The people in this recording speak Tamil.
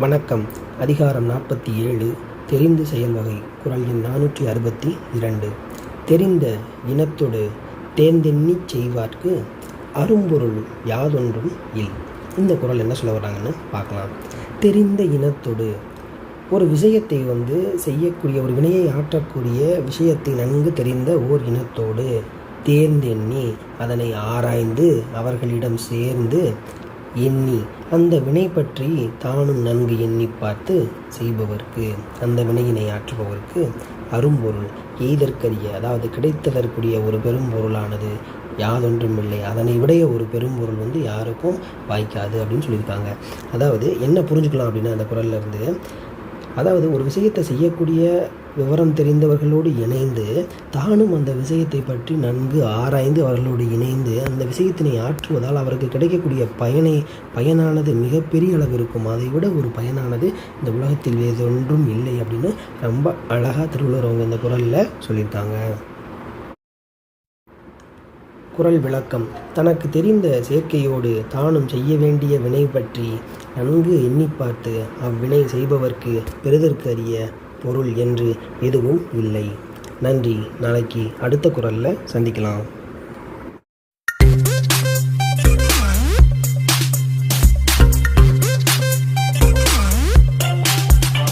வணக்கம். அதிகாரம் நாற்பத்தி ஏழு. தெரிந்து செயல் வகை குரல் எண் நானூற்றி அறுபத்தி இரண்டு. தெரிந்த இனத்தோடு தேர்ந்தெண்ணிச் செய்வார்க்கு அரும்பொருள் யாதொன்றும் இல். இந்த குரல் என்ன சொல்ல வர்றாங்கன்னு பார்க்கலாம். தெரிந்த இனத்தொடு. ஒரு விஷயத்தை வந்து செய்யக்கூடிய ஒரு வினையை ஆற்றக்கூடிய விஷயத்தை நன்கு தெரிந்த ஓர் இனத்தோடு தேர்ந்தெண்ணி அதனை ஆராய்ந்து அவர்களிடம் சேர்ந்து எண்ணி அந்த வினை பற்றி தானும் நன்கு எண்ணி பார்த்து செய்பவர்க்கு அந்த வினையினை ஆற்றுபவர்க்கு அரும்பொருள் எய்தற்கரிய அதாவது கிடைத்ததற்குரிய ஒரு பெரும் பொருளானது யாதொன்றும் இல்லை அதனை விடைய ஒரு பெரும்பொருள் வந்து யாருக்கும் வாய்க்காது அப்படின்னு சொல்லியிருக்காங்க. அதாவது என்ன புரிஞ்சுக்கலாம் அப்படின்னா அந்த குரல்ல இருந்து அதாவது ஒரு விஷயத்தை செய்யக்கூடிய விவரம் தெரிந்தவர்களோடு இணைந்து தானும் அந்த விஷயத்தை பற்றி நன்கு ஆராய்ந்து அவர்களோடு இணைந்து அந்த விஷயத்தினை ஆற்றுவதால் அவருக்கு கிடைக்கக்கூடிய பயனை பயனானது மிகப்பெரிய அளவு இருக்கும். அதை விட ஒரு பயனானது இந்த உலகத்தில் வேறு இல்லை அப்படின்னு ரொம்ப அழகாக திருவள்ளுவர் அவங்க இந்த குரலில் சொல்லியிருக்காங்க. குரல் விளக்கம். தனக்கு தெரிந்த சேர்க்கையோடு தானும் செய்ய வேண்டிய வினை பற்றி நன்கு எண்ணி பார்த்து அவ்வினை செய்பவர்க்கு பெறுதற்கு அறிய பொருள் என்று எதுவும் இல்லை. நன்றி. நாளைக்கு அடுத்த குரலில் சந்திக்கலாம்.